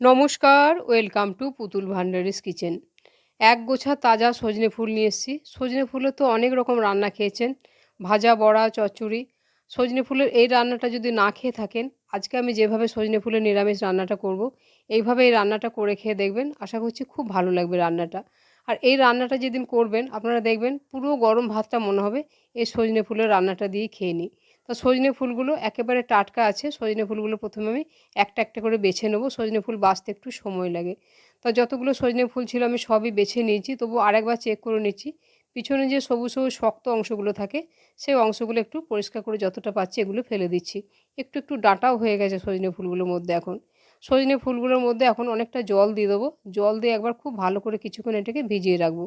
নমস্কার, welcome to পুতুল ভান্ডারিস kitchen. এক গোছা তাজা সজনে ফুল নিয়ে এসেছি। সজনে ফুলের তো অনেক রকম রান্না খেয়েছেন। ভাজা, বড়া, চচ্চড়ি। সজনে ফুলের এই রান্নাটা যদি না খেয়ে থাকেন, আজকে আমি যেভাবে সজনে ফুলের নিরামিষ রান্নাটা করব, এইভাবে এই রান্নাটা করে খেয়ে দেখবেন। আশা করছি খুব ভালো লাগবে রান্নাটা। আর এই রান্নাটা যেদিন করবেন, আপনারা দেখবেন পুরো গরম ভাতটা মনে হবে, এই সজনে ফুলের রান্নাটা দিয়ে খেয়ে নিই। তো সজনে ফুলগুলো একেবারে টাটকা আছে। সজনে ফুলগুলো প্রথমে আমি একটা একটা করে বেছে নেব। সজনে ফুল বাঁচতে একটু সময় লাগে। তা যতগুলো সজনে ফুল ছিল আমি সবই বেছে নিয়েছি। তবু আরেকবার চেক করে নিচ্ছি। পিছনে যে সবুজ সবুজ শক্ত অংশগুলো থাকে, সেই অংশগুলো একটু পরিষ্কার করে যতটা পাচ্ছি এগুলো ফেলে দিচ্ছি। একটু একটু ডাঁটাও হয়ে গেছে সজনে ফুলগুলোর মধ্যে এখন। সজনে ফুলগুলোর মধ্যে এখন অনেকটা জল দিয়ে দেবো। জল দিয়ে একবার খুব ভালো করে কিছুক্ষণ এটাকে ভিজিয়ে রাখব।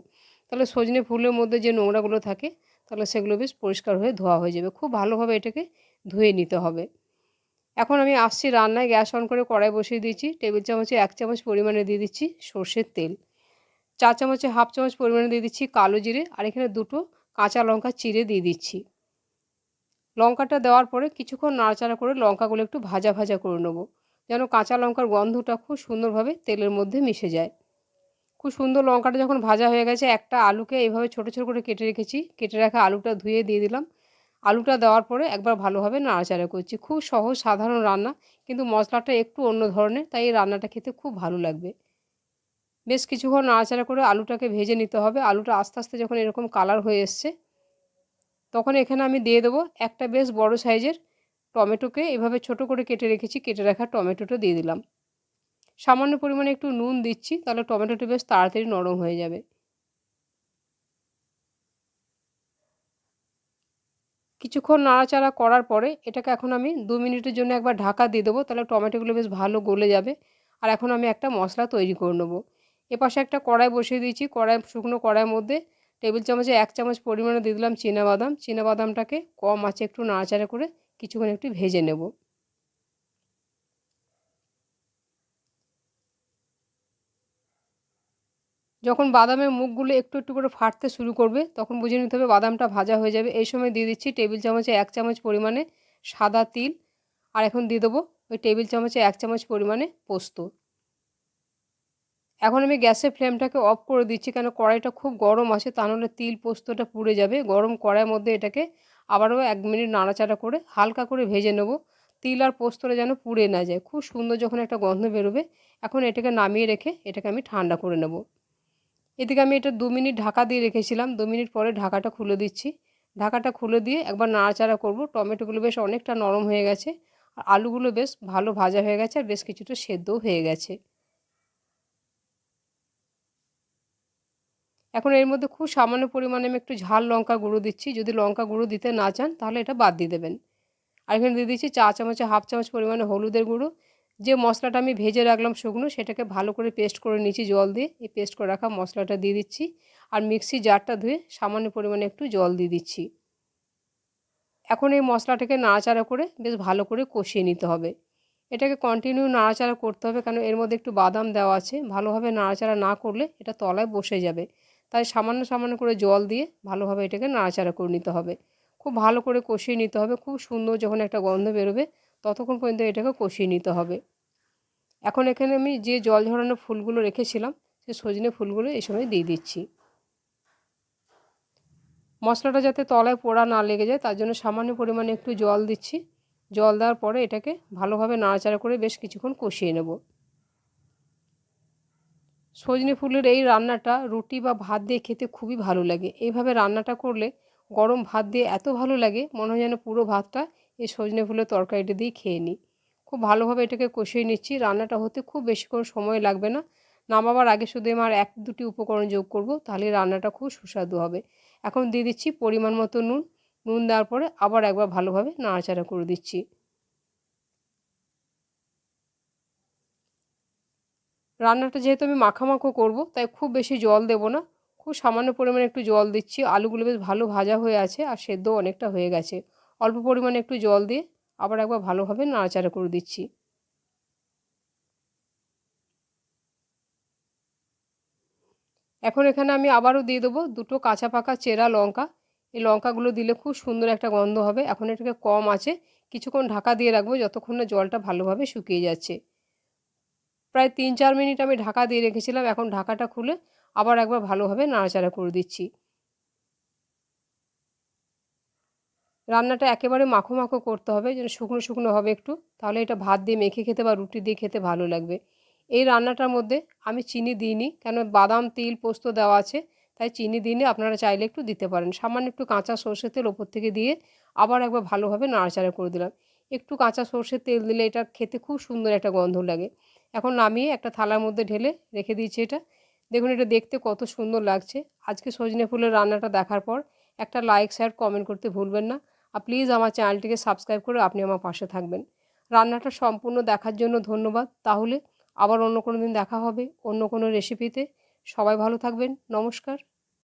তাহলে সজনে ফুলের মধ্যে যে নোংরাগুলো থাকে তাহলে সেগুলো বেশ পরিষ্কার হয়ে ধোয়া হয়ে যাবে। খুব ভালোভাবে এটাকে ধুয়ে নিতে হবে। এখন আমি আসছি রান্নায়, গ্যাস অন করে কড়াই বসিয়ে দিয়েছি। টেবিল চামচে এক চামচ পরিমাণে দিয়ে দিচ্ছি সর্ষের তেল। চা চামচে হাফ চামচ পরিমাণে দিয়ে দিচ্ছি কালো জিরে আর এখানে দুটো কাঁচা লঙ্কা চিড়ে দিয়ে দিচ্ছি। লঙ্কাটা দেওয়ার পরে কিছুক্ষণ নাড়াচাড়া করে লঙ্কাগুলো একটু ভাজা ভাজা করে নেব। যেন কাঁচা লঙ্কার গন্ধটা খুব সুন্দরভাবে তেলের মধ্যে মিশে যায়। খুব সুন্দর লঙ্কাটা যখন ভাজা হয়ে গেছে, একটা আলুকে এইভাবে ছোটো ছোটো করে কেটে রেখেছি। কেটে রাখা আলুটা ধুয়ে দিয়ে দিলাম। আলুটা দেওয়ার পরে একবার ভালোভাবে নাড়াচাড়া করছি। খুব সহজ, সাধারণ রান্না, কিন্তু মশলাটা একটু অন্য ধরনের, তাই এই রান্নাটা খেতে খুব ভালো লাগবে। বেশ কিছুক্ষণ নাড়াচাড়া করে আলুটাকে ভেজে নিতে হবে। আলুটা আস্তে আস্তে যখন এরকম কালার হয়ে এসছে, তখন এখানে আমি দিয়ে দেবো একটা বেশ বড় সাইজের টমেটোকে। এভাবে ছোট করে কেটে রেখেছি, কেটে রাখা টমেটোটা দিয়ে দিলাম। সামান্য পরিমাণে একটু নুন দিচ্ছি, তাহলে টমেটোটি বেশ তাড়াতাড়ি নরম হয়ে যাবে। কিছুক্ষণ নাড়াচাড়া করার পরে এটাকে এখন আমি দু মিনিটের জন্য একবার ঢাকা দিয়ে দেবো, তাহলে টমেটোগুলো বেশ ভালো গলে যাবে। আর এখন আমি একটা মশলা তৈরি করে নেব। এপাশে একটা কড়াই বসিয়ে দিয়েছি, কড়াই, শুকনো কড়াইয়ের মধ্যে টেবিল চামচে এক চামচ পরিমাণে দিয়ে দিলাম বাদাম বাদামটাকে কম আছে একটু নাড়াচাড়া করে কিছুক্ষণ একটু ভেজে নেব। যখন বাদামের মুখগুলো একটু একটু করে ফাটতে শুরু করবে, তখন বুঝে নিতে হবে বাদামটা ভাজা হয়ে যাবে। এই সময় দিয়ে দিচ্ছি টেবিল চামচে এক চামচ পরিমাণে সাদা তিল। আর এখন দিয়ে দেবো ওই টেবিল চামচে এক চামচ পরিমাণে পোস্ত। এখন আমি গ্যাসের ফ্লেমটাকে অফ করে দিচ্ছি কেন কড়াইটা খুব গরম আছে, তা নাহলে তিল পোস্তটা পুড়ে যাবে। গরম কড়াইয়ের মধ্যে এটাকে আবারও এক মিনিট নাড়াচাড়া করে হালকা করে ভেজে নেব। তিল আর পোস্তটা যেন পুড়ে না যায়। খুব সুন্দর যখন একটা গন্ধ বেরোবে, এখন এটাকে নামিয়ে রেখে এটাকে আমি ঠান্ডা করে নেব। এদিকে আমি এটা দু মিনিট ঢাকা দিয়ে রেখেছিলাম। দু মিনিট পরে ঢাকাটা খুলে দিচ্ছি। ঢাকাটা খুলে দিয়ে একবার নাড়াচাড়া করব। টমেটোগুলো বেশ অনেকটা নরম হয়ে গেছে। আর আলুগুলো বেশ ভালো ভাজা হয়ে গেছে আর বেশ কিছুটা সেদ্ধও হয়ে গেছে। এখন এর মধ্যে খুব সামান্য পরিমাণে আমি একটু ঝাল লঙ্কা গুঁড়ো দিচ্ছি। যদি লঙ্কা গুঁড়ো দিতে না চান তাহলে এটা বাদ দিয়ে দেবেন। আর এখানে দিয়ে দিচ্ছি চা চামচে হাফ চামচ পরিমাণে হলুদের গুঁড়ো। যে মশলাটা আমি ভেজে রাখলাম শুকনো, সেটাকে ভালো করে পেস্ট করে নিচ্ছি জল দিয়ে। এই পেস্ট করে রাখা মশলাটা দিয়ে দিচ্ছি আর মিক্সি জারটা ধুয়ে সামান্য পরিমাণে একটু জল দিয়ে দিচ্ছি। এখন এই মশলাটাকে নাড়াচাড়া করে বেশ ভালো করে কষিয়ে নিতে হবে। এটাকে কন্টিনিউ নাড়াচাড়া করতে হবে কারণ এর মধ্যে একটু বাদাম দেওয়া আছে। ভালোভাবে নাড়াচাড়া না করলে এটা তলায় বসে যাবে। তাই সামান্য সামান্য করে জল দিয়ে ভালোভাবে এটাকে নাড়াচাড়া করে নিতে হবে। খুব ভালো করে কষিয়ে নিতে হবে। খুব সুন্দর যখন একটা গন্ধ বেরোবে, ততক্ষণ পর্যন্ত এটাকে কষিয়ে নিতে হবে। এখন এখানে আমি যে জল ঝরানো ফুলগুলো রেখেছিলাম, সে সজনে ফুলগুলো এই সময় দিয়ে দিচ্ছি। মশলাটা যাতে তলায় পোড়া না লেগে যায়, তার জন্য সামান্য পরিমাণে একটু জল দিচ্ছি। জল দেওয়ার পরে এটাকে ভালোভাবে নাড়াচাড়া করে বেশ কিছুক্ষণ কষিয়ে নেব। সজনে ফুলের এই রান্নাটা রুটি বা ভাত দিয়ে খেতে খুবই ভালো লাগে। এইভাবে রান্নাটা করলে গরম ভাত দিয়ে এত ভালো লাগে, মনে হয় যেন পুরো ভাতটা এই সজনে ফুলের তরকারিটা দিয়ে খেয়ে নিই। খুব ভালোভাবে এটাকে কষিয়ে নিচ্ছি। রান্নাটা হতে খুব বেশি করে সময় লাগবে না। নামাবার আগে শুধু আমার এক দুটি উপকরণ যোগ করব, তাহলে রান্নাটা খুব সুস্বাদু হবে। এখন দিয়ে দিচ্ছি পরিমাণ মতো নুন। নুন দেওয়ার পরে আবার একবার ভালোভাবে নাড়াচাড়া করে দিচ্ছি। রান্নাটা যেহেতু আমি মাখামাখো করব, তাই খুব বেশি জল দেব না। খুব সামান্য পরিমাণে একটু জল দিচ্ছি। আলুগুলো বেশ ভালো ভাজা হয়ে আছে আর সেদ্ধ অনেকটা হয়ে গেছে। অল্প পরিমাণে একটু জল দিয়ে আবার একবার ভালোভাবে নাড়াচাড়া করে দিচ্ছি। এখন এখানে আমি আবারও দিয়ে দেবো দুটো কাঁচা পাকা চেরা লঙ্কা। এই লঙ্কাগুলো দিলে খুব সুন্দর একটা গন্ধ হবে। এখন এটাকে কম আছে। কিছুক্ষণ ঢাকা দিয়ে রাখব যতক্ষণ না জলটা ভালোভাবে শুকিয়ে যাচ্ছে। প্রায় তিন চার মিনিট আমি ঢাকা দিয়ে রেখেছিলাম। এখন ঢাকাটা খুলে আবার একবার ভালোভাবে নাড়াচাড়া করে দিচ্ছি। রান্নাটা একেবারে মাখো মাখো করতে হবে, যেন শুকনো শুকনো হবে একটু। তাহলে এটা ভাত দিয়ে মেখে খেতে বা রুটি দিয়ে খেতে ভালো লাগবে। এই রান্নাটার মধ্যে আমি চিনি দিইনি, কেন বাদাম, তিল, পোস্ত দেওয়া আছে, তাই চিনি দিইনি, আপনারা চাইলে একটু দিতে পারেন। সামান্য একটু কাঁচা সর্ষের তেল ওপর থেকে দিয়ে আবার একবার ভালোভাবে নাড়াচাড়া করে দিলাম। একটু কাঁচা সর্ষের তেল দিলে এটা খেতে খুব সুন্দর একটা গন্ধ লাগে। এখন নামিয়ে একটা থালার মধ্যে ঢেলে রেখে দিয়েছি এটা। দেখুন এটা দেখতে কত সুন্দর লাগছে। আজকে সজনে ফুলের রান্নাটা দেখার পর একটা লাইক শেয়ার কমেন্ট করতে ভুলবেন না। প্লিজ আমার চ্যানেলটিকে সাবস্ক্রাইব করে আপনি আমার পাশে থাকবেন। রান্নাটা সম্পূর্ণ দেখার জন্য ধন্যবাদ। তাহলে আবার অন্য কোনো দিন দেখা হবে অন্য কোনো রেসিপিতে সবাই ভালো থাকবেন। নমস্কার।